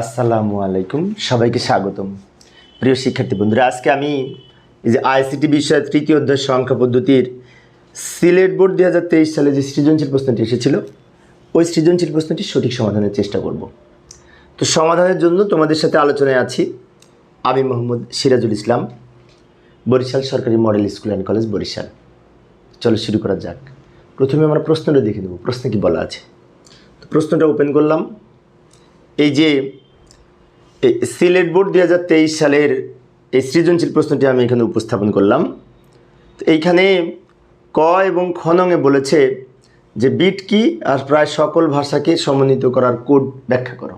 আসসালামু আলাইকুম, সবাইকে স্বাগতম। প্রিয় শিক্ষার্থী বন্ধুরা, আজকে আমি এই যে আইসিটি বিষয়ের তৃতীয় অধ্যায় সংখ্যা পদ্ধতির সিলেট বোর্ড দুই হাজার তেইশ সালে যে সৃজনশীল প্রশ্নটি এসেছিল, ওই সৃজনশীল প্রশ্নটি সঠিক সমাধানের চেষ্টা করব। তো সমাধানের জন্য তোমাদের সাথে আলোচনায় আছি আমি মোহাম্মদ সিরাজুল ইসলাম, বরিশাল সরকারি model school and college Barishal. চলো শুরু করা যাক। প্রথমে আমরা প্রশ্নটা দেখে নেব, প্রশ্নে কি বলা আছে? তো প্রশ্নটা ওপেন করলাম। এই যে সিলেট বোর্ড দু হাজার তেইশ সালের এই সৃজনশীল প্রশ্নটি আমি এখানে উপস্থাপন করলাম। তো এইখানে ক এবং খনঙে বলেছে যে বিট কি আর প্রায় সকল ভাষাকে সমন্বিত করার কোড ব্যাখ্যা করো।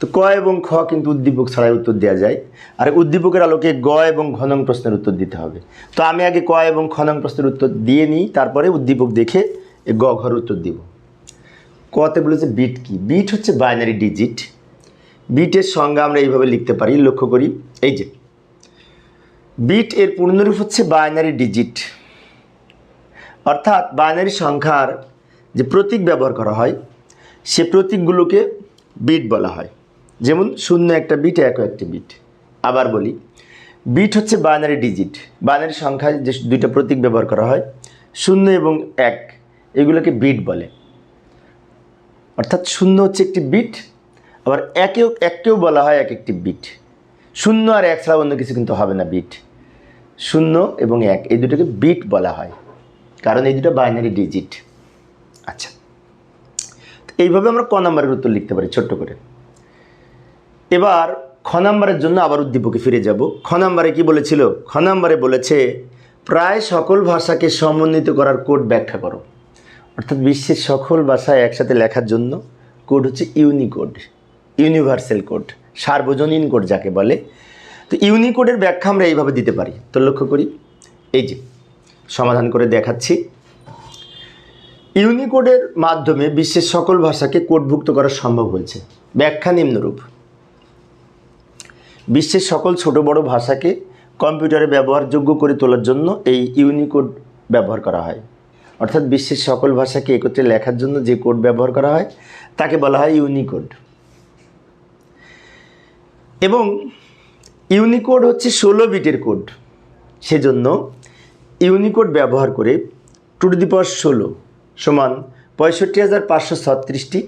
তো ক এবং খ কিন্তু উদ্দীপক ছাড়াই উত্তর দেওয়া যায়। আর উদ্দীপকের আলোকে গ এবং ঘনং প্রশ্নের উত্তর দিতে হবে। তো আমি আগে ক এবং খনং প্রশ্নের উত্তর দিয়ে নিই, তারপরে উদ্দীপক দেখে গ ঘর উত্তর দিব। কতে বলেছে বিট কি? বিট হচ্ছে বাইনারি ডিজিট বিটের সংজ্ঞা আমরা এইভাবে লিখতে পারি, লক্ষ্য করি। এই যে, বিট এর পূর্ণরূপ হচ্ছে বাইনারি ডিজিট অর্থাৎ বাইনারি সংখ্যার যে প্রতীক ব্যবহার করা হয়, সে প্রতীকগুলোকে বিট বলা হয়। যেমন, শূন্য একটা বিট, এক একটি বিট। আবার বলি, বিট হচ্ছে বাইনারি ডিজিট বাইনারি সংখ্যায় যে দুইটা প্রতীক ব্যবহার করা হয়, শূন্য এবং এক, এগুলোকে বিট বলে। অর্থাৎ শূন্য হচ্ছে একটি বিট আবার একেও এককেও বলা হয় এক একটি বিট। শূন্য আর এক ছাড়া অন্য কিছু কিন্তু হবে না বিট। শূন্য এবং এক, এই দুটোকে বিট বলা হয়। কারণ এই দুটো বাইনারি ডিজিট আচ্ছা। এইভাবে আমরা ক নাম্বারের উত্তর লিখতে পারি ছোট্ট করে। এবার খ নাম্বারের জন্য আবার উদ্দীপকে ফিরে যাব। খ নাম্বারে কি বলেছিল? খ নাম্বারে বলেছে, প্রায় সকল ভাষাকে সমন্বিত করার কোড ব্যাখ্যা করো। অর্থাৎ বিশ্বের সকল ভাষায় একসাথে লেখার জন্য কোড হচ্ছে ইউনিকোড। ইউনিভার্সাল কোড, সার্বজনীন কোড যাকে বলে। তো ইউনিকোডের ব্যাখ্যা আমরা এইভাবে দিতে পারি। তো লক্ষ্য করি, এই যে, সমাধান করে দেখাচ্ছি। ইউনিকোডের মাধ্যমে বিশ্বের সকল ভাষাকে কোডভুক্ত করা সম্ভব হয়েছে। ব্যাখ্যা নিম্নরূপ। বিশ্বের সকল ছোট বড় ভাষাকে কম্পিউটারে ব্যবহারযোগ্য করে তোলার জন্য এই ইউনিকোড ব্যবহার করা হয়। অর্থাৎ বিশ্বের সকল ভাষাকে একত্রে লেখার জন্য যে কোড ব্যবহার করা হয়, তাকে বলা হয় ইউনিকোড। এবং ইউনিকোড হচ্ছে ষোলো বিটের কোড। সেজন্য ইউনিকোড ব্যবহার করে টু টু দি পাওয়ার ষোলো সমান পঁয়ষট্টি হাজার পাঁচশো ছত্রিশটি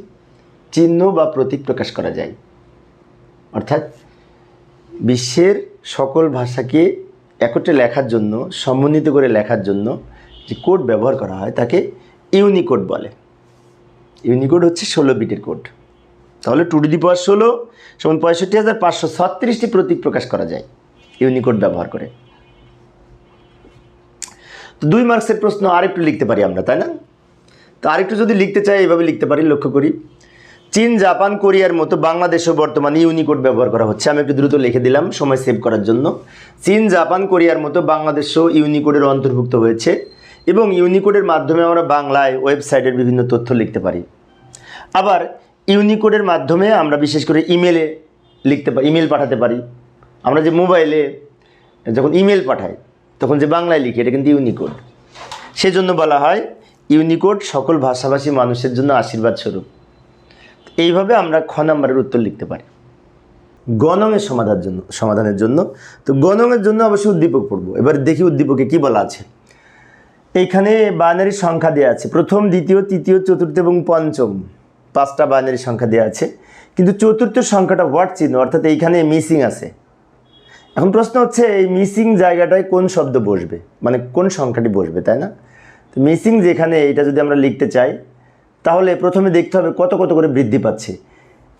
চিহ্ন বা প্রতীক প্রকাশ করা যায়। অর্থাৎ বিশ্বের সকল ভাষাকে একত্রে লেখার জন্য, সমন্বিত করে লেখার জন্য যে কোড ব্যবহার করা হয় তাকে ইউনিকোড বলে। ইউনিকোড হচ্ছে ষোলো বিটের কোড। তাহলে টু ডি পাওয়ার ষোলো সমান পঁয়ষট্টি হাজার পাঁচশো ছত্রিশটি প্রতীক প্রকাশ করা যায় ইউনিকোড ব্যবহার করে। তো দুই মার্কসের প্রশ্ন আরেকটু লিখতে পারি আমরা, তাই না? তো আরেকটু যদি লিখতে চাই এইভাবে লিখতে পারি, লক্ষ্য করি। চীন, জাপান, কোরিয়ার মতো বাংলাদেশেও বর্তমানে ইউনিকোড ব্যবহার করা হচ্ছে। আমি একটু দ্রুত লিখে দিলাম, সময় সেভ করার জন্য। চীন, জাপান, কোরিয়ার মতো বাংলাদেশও ইউনিকোডের অন্তর্ভুক্ত হয়েছে এবং ইউনিকোডের মাধ্যমে আমরা বাংলায় ওয়েবসাইটের বিভিন্ন তথ্য লিখতে পারি। আবার ইউনিকোডের মাধ্যমে আমরা বিশেষ করে ইমেলে লিখতে পারি ইমেল পাঠাতে পারি। আমরা যে মোবাইলে যখন ইমেল পাঠাই, তখন যে বাংলায় লিখি, এটা কিন্তু ইউনিকোড। সেজন্য বলা হয় ইউনিকোড সকল ভাষাভাষী মানুষের জন্য আশীর্বাদ স্বরূপ। এইভাবে আমরা খ নাম্বারের উত্তর লিখতে পারি। গণঙের সমাধানের জন্য সমাধানের জন্য। তো গণঙের জন্য অবশ্যই উদ্দীপক পড়ব। এবার দেখি উদ্দীপকে কি বলা আছে। এইখানে বানারি সংখ্যা দেওয়া আছে। প্রথম, দ্বিতীয়, তৃতীয়, চতুর্থ এবং পঞ্চম। পাঁচটা বাইনারি সংখ্যা দেওয়া আছে। কিন্তু চতুর্থ সংখ্যাটা হোয়াট চিহ্ন, অর্থাৎ এইখানে মিসিং আছে। এখন প্রশ্ন হচ্ছে, এই মিসিং জায়গাটায় কোন শব্দ বসবে? মানে কোন সংখ্যাটি বসবে, তাই না? তো মিসিং যেখানে এটা যদি আমরা লিখতে চাই, তাহলে প্রথমে দেখতে হবে কত কত করে বৃদ্ধি পাচ্ছে।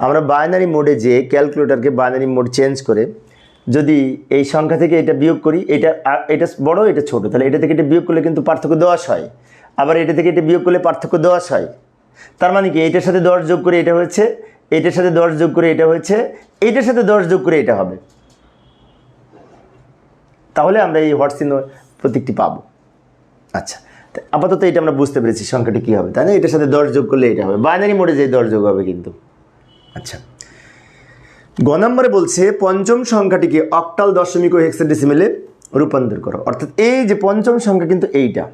আমরা বাইনারি মোডে যে ক্যালকুলেটারকে বাইনারি মোড চেঞ্জ করে যদি এই সংখ্যা থেকে এটা বিয়োগ করি, এটা এটা বড়, এটা ছোট, তাহলে এটা থেকে এটা বিয়োগ করলে কিন্তু পার্থক্য দশ হয়। আবার এটা থেকে এটা বিয়োগ করলে পার্থক্য দশ হয়। তার মানে কি? এইটার সাথে দশ যোগ করে এটা হয়েছে, এইটার সাথে দশ যোগ করে এটা হয়েছে, এইটার সাথে দশ যোগ করে এটা হবে। তাহলে আমরা এই হোয়াটসিন প্রতীকটি পাবো। আচ্ছা আপাতত এটা আমরা বুঝতে পেরেছি সংখ্যাটি কী হবে, তাই না? এটার সাথে দশ যোগ করলে এটা হবে। বাইনারি মোডে যে দশ যোগ হবে কিন্তু। আচ্ছা গ নম্বরে বলছে, পঞ্চম সংখ্যাটিকে অক্টাল দশমিক ও হেক্সাডেসিমেলে রূপান্তর করো। অর্থাৎ এই যে পঞ্চম সংখ্যা কিন্তু এইটা।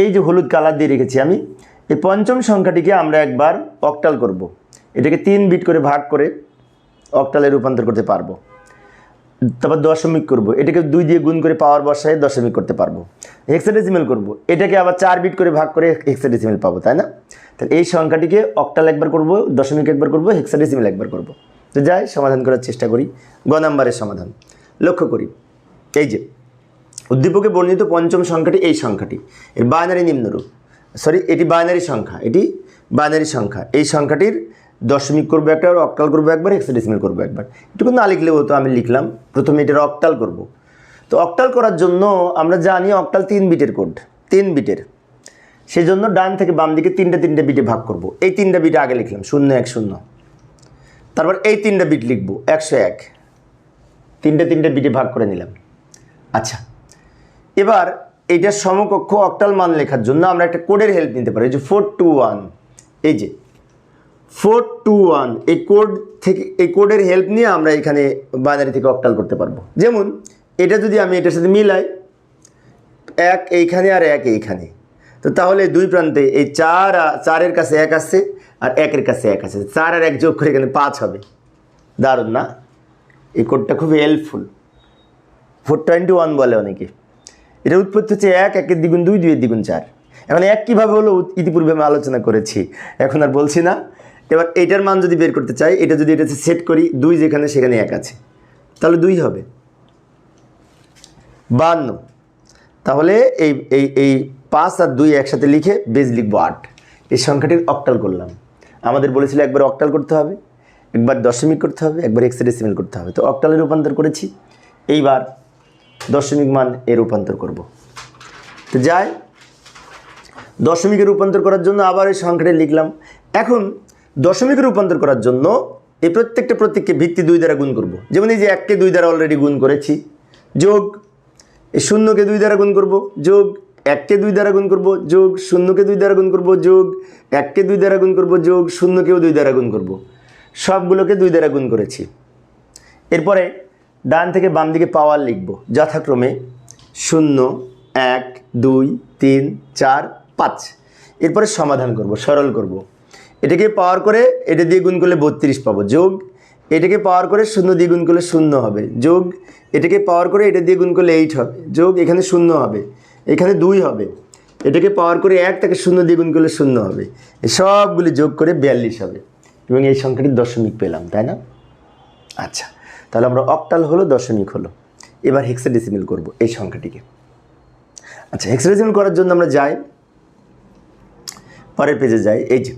এই যে হলুদ কালার দিয়ে রেখেছি আমি এই পঞ্চম সংখ্যাটিকে আমরা একবার অক্টাল করব। এটাকে তিন বিট করে ভাগ করে অক্টালে রূপান্তর করতে পারব। তারপর দশমিক করব। এটাকে দুই দিয়ে গুণ করে পাওয়ার বসায় দশমিক করতে পারব। হেক্সাডেসিমেল করব। এটাকে আবার চার বিট করে ভাগ করে হেক্সাডেসিমেল পাবো, তাই না? তাহলে এই সংখ্যাটিকে অক্টাল একবার করব, দশমিক একবার করব হেক্সাডেসিমেল একবার করব। তো যাই, সমাধান করার চেষ্টা করি। গ নাম্বারের সমাধান। লক্ষ্য করি। এই যে, উদ্দীপকে বর্ণিত পঞ্চম সংখ্যাটি এই সংখ্যাটি। এর বাইনারি নিম্নরূপ। সরি এটি বাইনারি সংখ্যা, এটি বাইনারি সংখ্যা। এই সংখ্যাটির দশমিক করব একটা অক্টাল করব একবার হেক্সাডেসিমেল করব একবার। এটুকু না লিখলেও হতো, আমি লিখলাম, প্রথমে এটার অক্টাল করব। তো অক্টাল করার জন্য আমরা জানি অক্টাল তিন বিটের কোড তিন বিটের। সেই জন্য ডান থেকে বাম দিকে তিনটে তিনটে বিটে ভাগ করব। এই তিনটা বিটে আগে লিখলাম, শূন্য এক, শূন্য। তারপর এই তিনটা বিট লিখব, একশো এক। তিনটে তিনটে বিটে ভাগ করে নিলাম। আচ্ছা এবার এইটার সমকক্ষ অক্টাল মান লেখার জন্য আমরা একটা কোডের হেল্প নিতে পারি। যে ফোর টু ওয়ান এই যে ফোর টু ওয়ান এই কোড থেকে, এই কোডের হেল্প নিয়ে আমরা এখানে বাইনারি থেকে অক্টাল করতে পারব। যেমন, এটা যদি আমি এটার সাথে মিলাই, এক এইখানে আর এক এইখানে, তো তাহলে দুই প্রান্তে এই চার চারের কাছে এক আসছে আর একের কাছে এক আছে চার আর এক যোগ করে এখানে পাঁচ হবে। দারুণ না? এই কোডটা খুব হেল্পফুল ফোর টোয়েন্টি ওয়ান বলে অনেকে। এটা উৎপত্তি হচ্ছে এক, একের দ্বিগুণ দুই, দুইয়ের দ্বিগুণ চার। এখন এক কীভাবে হলো? ইতিপূর্বে আমি আলোচনা করেছি। এখন আর বলছি না। এবার এটার মান যদি বের করতে চাই, এটা যদি এটা সেট করি, দুই যেখানে, সেখানে এক আছে। তাহলে দুই হবে। বান্ন। তাহলে এই এই এই পাঁচ আর দুই একসাথে লিখে বেজ লিখব আট। এই সংখ্যাটির অক্টাল করলাম। আমাদের বলেছিল একবার অক্টাল করতে হবে, একবার দশমিক করতে হবে, একবার এক্সেডেসিমেল করতে হবে। তো অক্টালে রূপান্তর করেছি। এইবার দশমিক মান এ রূপান্তর করব। তো যাই, দশমিকে রূপান্তর করার জন্য আবার এই সংখ্যাটা লিখলাম। এখন দশমিকে রূপান্তর করার জন্য এই প্রত্যেকটা প্রত্যেককে ভিত্তি দুই দ্বারা গুণ করব। যেমন এই যে এককে দুই দ্বারা অলরেডি গুণ করেছি, যোগ এই শূন্যকে দুই দ্বারা গুণ করব, যোগ এককে দুই দ্বারা গুণ করব, যোগ শূন্যকে দুই দ্বারা গুণ করব, যোগ এককে দুই দ্বারা গুণ করব, যোগ শূন্যকেও দুই দ্বারা গুণ করব। সবগুলোকে দুই দ্বারা গুণ করেছি। এরপরে ডান থেকে বাম দিকে পাওয়ার লিখব। যথাক্রমে শূন্য, এক, দুই, তিন, চার, পাঁচ। এরপরে সমাধান করব, সরল করব। এটাকে পাওয়ার করে এটা দিয়ে গুণ করলে বত্রিশ পাবো। যোগ, এটাকে পাওয়ার করে শূন্য দিয়ে গুণ করলে শূন্য হবে। যোগ, এটাকে পাওয়ার করে এটা দিয়ে গুণ করলে এইট হবে। যোগ, এখানে শূন্য হবে। এখানে দুই হবে। এটাকে পাওয়ার করে এক, তাকে শূন্য দিয়ে গুণ করলে শূন্য হবে। সবগুলি যোগ করে বিয়াল্লিশ হবে। এবং এই সংখ্যাটি দশমিক পেলাম, তাই না? আচ্ছা। তাহলে আমরা অক্টাল হলো দশমিক হলো এবার হেক্সাডেসিমেল করব এই সংখ্যাটিকে। আচ্ছা হেক্সাডেসিমেল করার জন্য আমরা যাই। পরের পেজে যাই। এই যে,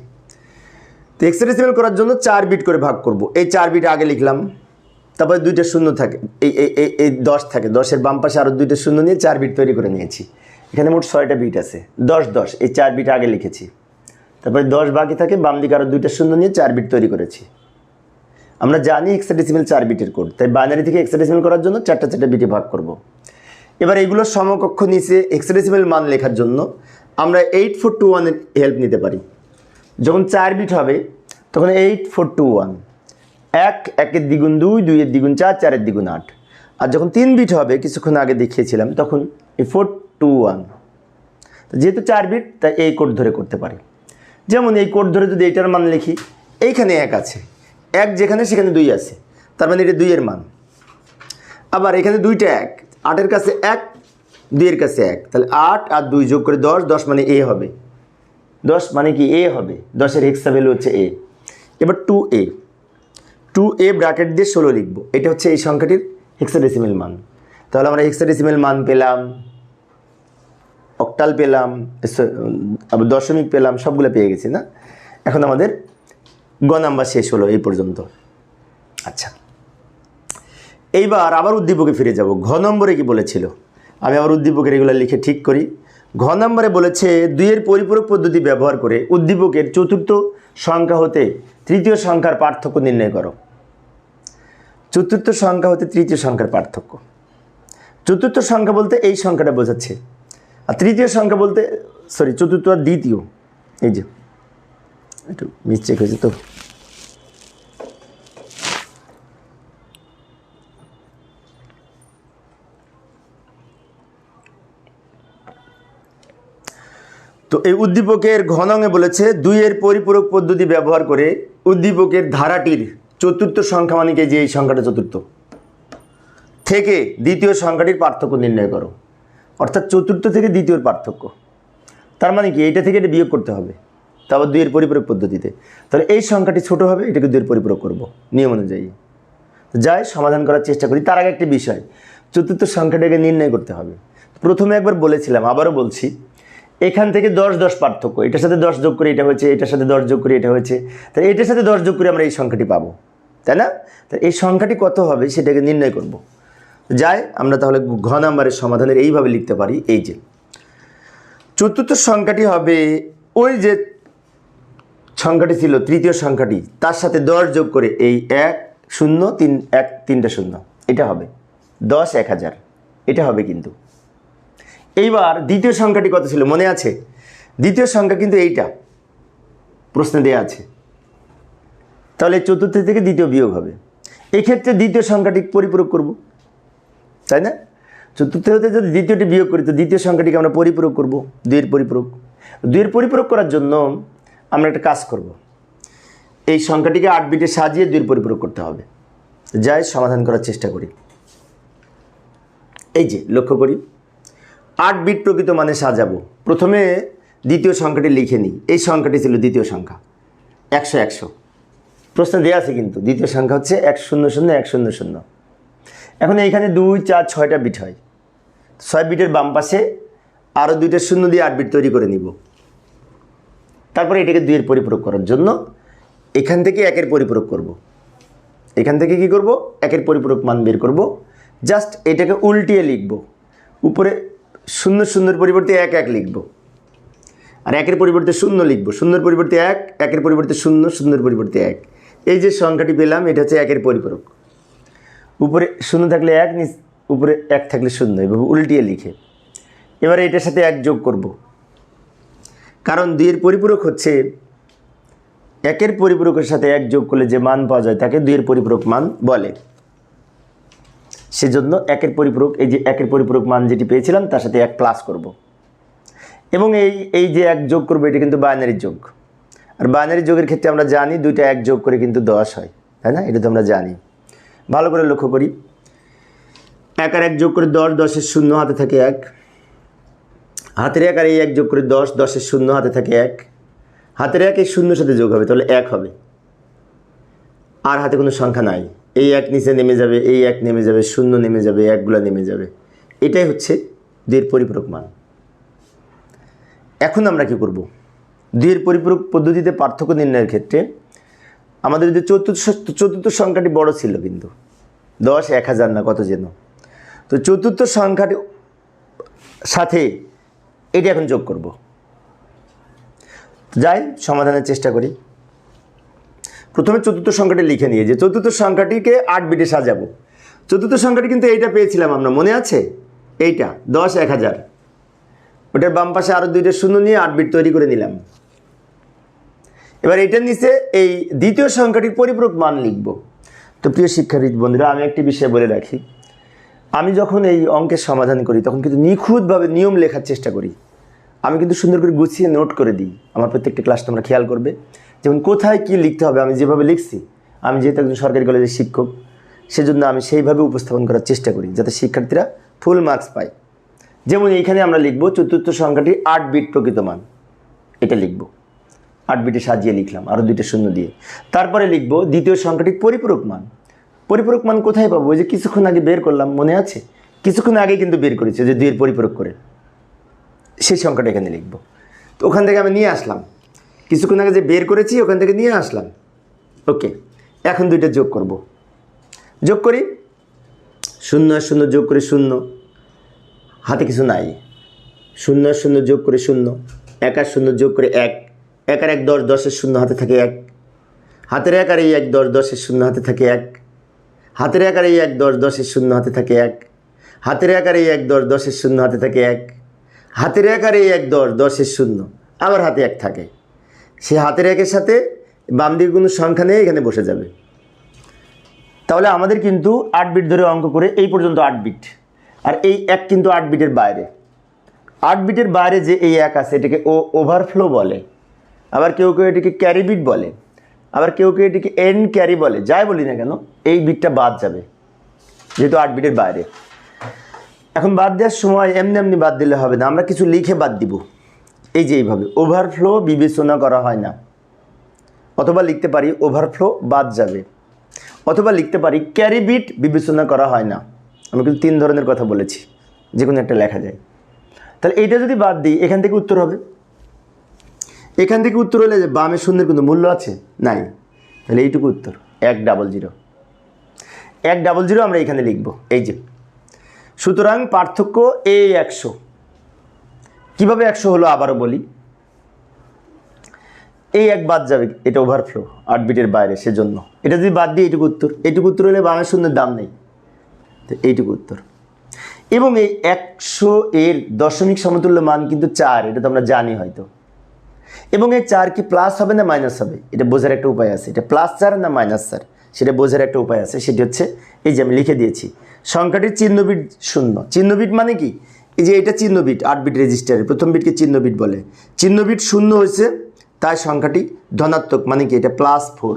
তো হেক্সাডেসিমেল করার জন্য চার বিট করে ভাগ করব। এই চার বিট আগে লিখলাম, তারপরে দুইটা শূন্য থাকে, এই এই এই দশ থাকে। দশের বাম পাশে আরও দুইটা শূন্য নিয়ে চার বিট তৈরি করে নিয়েছি। এখানে মোট ছয়টা বিট আছে। দশ দশ, এই চার বিট আগে লিখেছি। তারপরে দশ বাকি থাকে, বাম দিকে আরও দুইটা শূন্য নিয়ে চার বিট তৈরি করেছি। আমরা জানি হেক্সাডেসিমেল চার বিটের কোড তাই বাইনারি থেকে হেক্সাডেসিমেল করার জন্য চারটা চারটা বিটে ভাগ করব। এবার এগুলোর সমকক্ষ নিচে হেক্সাডেসিমেল মান লেখার জন্য আমরা এইট ফোর টু ওয়ানের হেল্প নিতে পারি। যখন চার বিট হবে, তখন এইট ফোর টু ওয়ান এক, একের দ্বিগুণ দুই, দুইয়ের দ্বিগুণ চার, চারের দ্বিগুণ আট। আর যখন তিন বিট হবে, কিছুক্ষণ আগে দেখিয়েছিলাম, তখন এই ফোর টু ওয়ান যেহেতু চার বিট, তাই এই কোড ধরে করতে পারি। যেমন এই কোড ধরে যদি এইটার মান লিখি, এইখানে এক আছে। এক যেখানে, সেখানে দুই আছে। তার মানে এটা দুইয়ের মান। আবার এখানে দুইটা এক। আটের কাছে এক, দুইয়ের কাছে এক। তাহলে আট আর দুই যোগ করে দশ দশ মানে এ হবে। দশ মানে কি এ হবে? দশের হেক্সা ভ্যালু হচ্ছে এ। এবার two A. Two A bracket দিয়ে ষোলো লিখব। এটা হচ্ছে এই সংখ্যাটির হেক্সাডেসিমেল মান। তাহলে আমরা হেক্সাডেসিমেল মান পেলাম অক্টাল পেলাম আবার দশমিক পেলাম, সবগুলো পেয়ে গেছি না? এখন আমাদের গ নাম্বার শেষ হলো এই পর্যন্ত। আচ্ছা। এইবার আবার উদ্দীপকে ফিরে যাব। ঘ নম্বরে কি বলেছিল? আমি আবার উদ্দীপকের এগুলো লিখে ঠিক করি। ঘ নম্বরে বলেছে, দুইয়ের পরিপূরক পদ্ধতি ব্যবহার করে উদ্দীপকের চতুর্থ সংখ্যা হতে তৃতীয় সংখ্যার পার্থক্য নির্ণয় করো। চতুর্থ সংখ্যা হতে তৃতীয় সংখ্যার পার্থক্য। চতুর্থ সংখ্যা বলতে এই সংখ্যাটা বোঝাচ্ছে। আর তৃতীয় সংখ্যা বলতে সরি চতুর্থ আর দ্বিতীয়। এই যে একটু মিস্টেক হয়েছে তো। তো এই উদ্দীপকের ঘনঙে বলেছে, দুইয়ের পরিপূরক পদ্ধতি ব্যবহার করে উদ্দীপকের ধারাটির চতুর্থ সংখ্যা মানে যে এই সংখ্যাটা চতুর্থ? থেকে দ্বিতীয় সংখ্যাটির পার্থক্য নির্ণয় করো। অর্থাৎ চতুর্থ থেকে দ্বিতীয়র পার্থক্য। তার মানে কি, এইটা থেকে এটা বিয়োগ করতে হবে। তারপর দুইয়ের পরিপূরক পদ্ধতিতে। তাহলে এই সংখ্যাটি ছোট হবে, এটাকে দুইয়ের পরিপূরক করব, নিয়ম অনুযায়ী। যাই, সমাধান করার চেষ্টা করি। তার আগে একটি বিষয়, চতুর্থ সংখ্যাটাকে নির্ণয় করতে হবে। প্রথমে একবার বলেছিলাম, আবারও বলছি, এখান থেকে দশ দশ পার্থক্য, এটার সাথে দশ যোগ করে এটা হয়েছে, এটার সাথে দশ যোগ করে এটা হয়েছে, তাহলে এটার সাথে দশ যোগ করে আমরা এই সংখ্যাটি পাবো, তাই না? তো এই সংখ্যাটি কত হবে সেটাকে নির্ণয় করব। যাই, আমরা তাহলে ঘ নাম্বারের সমাধানের এইভাবে লিখতে পারি, এই যে। চতুর্থ সংখ্যাটি হবে ওই যে সংখ্যাটি ছিল, তৃতীয় সংখ্যাটি, তার সাথে দশ যোগ করে এই এক শূন্য, তিন, এক, তিনটা শূন্য। এটা হবে দশ, এক হাজার। এটা হবে কিন্তু। এইবার দ্বিতীয় সংখ্যাটি কত ছিল? মনে আছে? দ্বিতীয় সংখ্যা কিন্তু এইটা। প্রশ্নে দেয়া আছে। তাহলে চতুর্থ থেকে দ্বিতীয় বিয়োগ হবে। এক্ষেত্রে দ্বিতীয় সংখ্যাটি পরিপূরক করব। তাই না? চতুর্থ হতে যদি দ্বিতীয়টি বিয়োগ করি, তো দ্বিতীয় সংখ্যাটিকে আমরা পরিপূরক করব। দুইয়ের পরিপূরক। দুইয়ের পরিপূরক করার জন্য আমরা একটা কাজ করব। এই সংখ্যাটিকে আট বিটে সাজিয়ে দুই পরিপূরক করতে হবে। যাই সমাধান করার চেষ্টা করি। এই যে, লক্ষ্য করি। আট বিট প্রকৃত মানে সাজাবো। প্রথমে দ্বিতীয় সংখ্যাটি লিখে নিই। এই সংখ্যাটি ছিল দ্বিতীয় সংখ্যা। একশো একশো। প্রশ্ন দেওয়া আছে কিন্তু, দ্বিতীয় সংখ্যা হচ্ছে এক শূন্য শূন্য, এক শূন্য শূন্য। এখন এইখানে দুই, চার, ছয়টা বিট হয়। ছয় বিটের বাম পাশে আরও দুইটা শূন্য দিয়ে আট বিট তৈরি করে নিব। তারপরে এটাকে দুইয়ের পরিপূরক করার জন্য এখান থেকে একের পরিপূরক করব। এখান থেকে কি করব? একের পরিপূরক মান বের করব। জাস্ট এটাকে উল্টিয়ে লিখব। উপরে শূন্য শূন্যর পরিবর্তে এক এক লিখব। আর একের পরিবর্তে শূন্য লিখব। শূন্যর পরিবর্তে এক, একের পরিবর্তে শূন্য, শূন্যর পরিবর্তে এক। এই যে সংখ্যাটি পেলাম, এটা হচ্ছে একের পরিপূরক। উপরে শূন্য থাকলে এক উপরে এক থাকলে শূন্য, এভাবে উল্টিয়ে লিখে। এবারে এটার সাথে এক যোগ করব। কারণ দুইয়ের পরিপূরক হচ্ছে একের পরিপূরকের সাথে এক যোগ করলে যে মান পাওয়া যায় তাকে দুইয়ের পরিপূরক মান বলে। সেজন্য একের পরিপূরক, এই যে একের পরিপূরক মান যেটি পেয়েছিলাম, তার সাথে এক প্লাস করব। এবং এই এই যে এক যোগ করব, এটা কিন্তু বাইনারি যোগ। আর বাইনারি যোগের ক্ষেত্রে আমরা জানি দুইটা এক যোগ করে কিন্তু দশ হয়, তাই না? এটা তো আমরা জানি। ভালো করে লক্ষ্য করি। এক আর এক যোগ করে দশ, দশের শূন্য হাতে থাকে এক। হাতের এক আর এই এক যোগ করে দশ দশের শূন্য, হাতে থাকে এক। হাতের এক এই শূন্যর সাথে যোগ হবে, তাহলে এক হবে। আর হাতে কোনো সংখ্যা নাই। এই এক নিচে নেমে যাবে, এই এক নেমে যাবে, শূন্য নেমে যাবে, একগুলা নেমে যাবে। এটাই হচ্ছে দুইয়ের পরিপূরক মান। এখন আমরা কি করব? দুইয়ের পরিপূরক পদ্ধতিতে পার্থক্য নির্ণয়ের ক্ষেত্রে আমাদের যে চতুর্থ চতুর্থ সংখ্যাটি বড় ছিল কিন্তু। দশ, এক হাজার না, কত যেন। তো চতুর্থ সংখ্যাটি সাথে এটা এখন যোগ করব। যাই, সমাধানের চেষ্টা করি। প্রথমে চতুর্থ সংখ্যাটি লিখে নিয়ে যে চতুর্থ সংখ্যাটিকে আট বিটে সাজাবো। চতুর্থ সংখ্যাটি কিন্তু এইটা পেয়েছিলাম আমরা, মনে আছে? এইটা, দশ, এক হাজার। ওটার বাম পাশে আরও দুইটা শূন্য নিয়ে আট বিট তৈরি করে নিলাম। এবার এটার নিচে এই দ্বিতীয় সংখ্যাটির পরিপূরক মান লিখব। তো প্রিয় শিক্ষাবিদ বন্ধুরা, আমি একটি বিষয় বলে রাখি। আমি যখন এই অঙ্কের সমাধান করি, তখন কিন্তু নিখুঁতভাবে নিয়ম লেখার চেষ্টা করি। আমি কিন্তু সুন্দর করে গুছিয়ে নোট করে দিই। আমার প্রত্যেকটা ক্লাস তোমরা খেয়াল করবে। যেমন কোথায় কি লিখতে হবে, আমি যেভাবে লিখছি, আমি যেহেতু একজন সরকারি কলেজের শিক্ষক, সেজন্য আমি সেইভাবে উপস্থাপন করার চেষ্টা করি, যাতে শিক্ষার্থীরা ফুল মার্কস পায়। যেমন এইখানে আমরা লিখব, চতুর্থ সংখ্যাটি আট বিট প্রকৃত মান। এটা লিখব। আট বিটে সাজিয়ে লিখলাম আরও দুইটা শূন্য দিয়ে। তারপরে লিখব, দ্বিতীয় সংখ্যাটি পরিপূরক মান। পরিপূরক মান কোথায় পাবো? ওই যে কিছুক্ষণ আগে বের করলাম, মনে আছে? কিছুক্ষণ আগে কিন্তু বের করেছে যে দুইয়ের পরিপূরক করে। সেই সংখ্যাটা এখানে লিখব। তো ওখান থেকে আমি নিয়ে আসলাম। কিছুক্ষণ আগে যে বের করেছি, ওখান থেকে নিয়ে আসলাম। ওকে, এখন দুইটা যোগ করব। যোগ করি? শূন্য আর শূন্য যোগ করে শূন্য। হাতে কিছু নাই। শূন্য আর শূন্য যোগ করে শূন্য। এক আর শূন্য যোগ করে এক। এক আর এক দশ, দশের শূন্য হাতে থাকে এক। হাতের এক আর এই এক দশ, দশের শূন্য হাতে থাকে এক। হাতের আকারে এক, দশ, দশের শূন্য হাতে থাকে এক। হাতের আকারে এক, দশ, দশের শূন্য হাতে থাকে এক। হাতের এই এক, দশ, দশের শূন্য, আবার হাতে এক থাকে। সে হাতের একের সাথে বাম দিকে কোনো সংখ্যা নিয়ে এখানে বসে যাবে। তাহলে আমাদের কিন্তু আট বিট ধরে অঙ্ক করে এই পর্যন্ত আট বিট আর এই এক কিন্তু আট বিটের বাইরে। আট বিটের বাইরে যে এই এক আছে, এটাকে ও ওভারফ্লো বলে। আবার কেউ কেউ এটাকে ক্যারি বিট বলে। আবার কেউ কেউ এটিকে এন ক্যারি বলে। যাই বলি না কেন, এই বিটটা বাদ যাবে, যেহেতু আট বিটের বাইরে। এখন বাদ দেওয়ার সময় এমনি এমনি বাদ দিলে হবে না, আমরা কিছু লিখে বাদ দিব। এই যে এইভাবে ওভারফ্লো বিবেচনা করা হয় না। অথবা লিখতে পারি ওভারফ্লো বাদ যাবে। অথবা লিখতে পারি ক্যারি বিট বিবেচনা করা হয় না। আমি কিন্তু তিন ধরনের কথা বলেছি যে কোনো একটা লেখা যায়। তাহলে এইটা যদি বাদ দিই, এখান থেকে উত্তর হবে। এখান থেকে উত্তর হলে যে বামে শূন্যের কিন্তু মূল্য আছে? নাই। তাহলে এইটুকু উত্তর। এক ডাবল জিরো এক ডাবল জিরো আমরা এখানে লিখব। এই যে। সুতরাং পার্থক্য এ একশো। কীভাবে একশো হলো আবারও বলি। এই এক বাদ যাবে, এটা ওভারফ্লো আট বিটের বাইরে, সেজন্য। এটা যদি বাদ দিই এইটুকু উত্তর এইটুকু উত্তর হলে বামের শূন্যের দাম নেই। তো এইটুকু উত্তর। এবং এই একশো এর দশমিক সমতুল্য মান কিন্তু চার, এটা তো আমরা জানি হয়তো। এবং এই চার কি প্লাস হবে না মাইনাস হবে? এটা বোঝার একটা উপায় আছে। এটা প্লাস চার না মাইনাস চার? সেটা বোঝার একটা উপায় আছে। সেটি হচ্ছে এই যে আমি লিখে দিয়েছি। সংখ্যাটির চিহ্নবিট শূন্য। চিহ্নবিট মানে কি? এই যে এটা চিহ্নবিট, আট বিট রেজিস্টারে প্রথম বিটকে চিহ্নবিট বলে। চিহ্নবিট শূন্য হয়েছে, তাই সংখ্যাটি ধনাত্মক। মানে কি? এটা প্লাস ফোর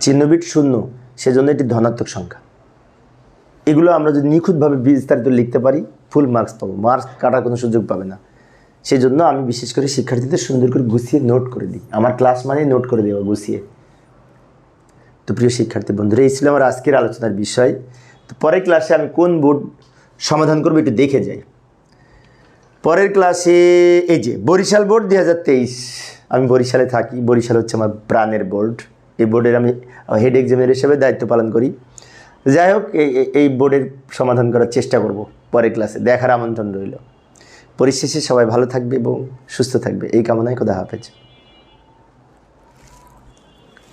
চিহ্নবিট শূন্য। সেজন্য এটি ধনাত্মক সংখ্যা। এগুলো আমরা যদি নিখুঁতভাবে বিস্তারিত লিখতে পারি ফুল মার্কস পাবো। মার্কস কাটার কোনো সুযোগ পাবে না। সেই জন্য আমি বিশেষ করে শিক্ষার্থীদের সুন্দর করে গুছিয়ে নোট করে দিই। আমার ক্লাস মানেই নোট করে দেওয়া, গুছিয়ে। তো প্রিয় শিক্ষার্থী বন্ধুরা, এই ছিল আমার আজকের আলোচনার বিষয়। তো পরের ক্লাসে আমি কোন বোর্ড সমাধান করব একটু দেখে যাই। পরের ক্লাসে এই যে, বরিশাল বোর্ড দু হাজার তেইশ। আমি বরিশালে থাকি, বরিশাল হচ্ছে আমার প্রাণের বোর্ড এই বোর্ডের আমি হেড এক্সামিনার হিসেবে দায়িত্ব পালন করি। যাই হোক, এই- এই বোর্ডের সমাধান করার চেষ্টা করব পরের ক্লাসে দেখার আমন্ত্রণ রইল। পরিশেষে সবাই ভালো থাকবে এবং সুস্থ থাকবে। এই কামনায় খোদা হাফেজ।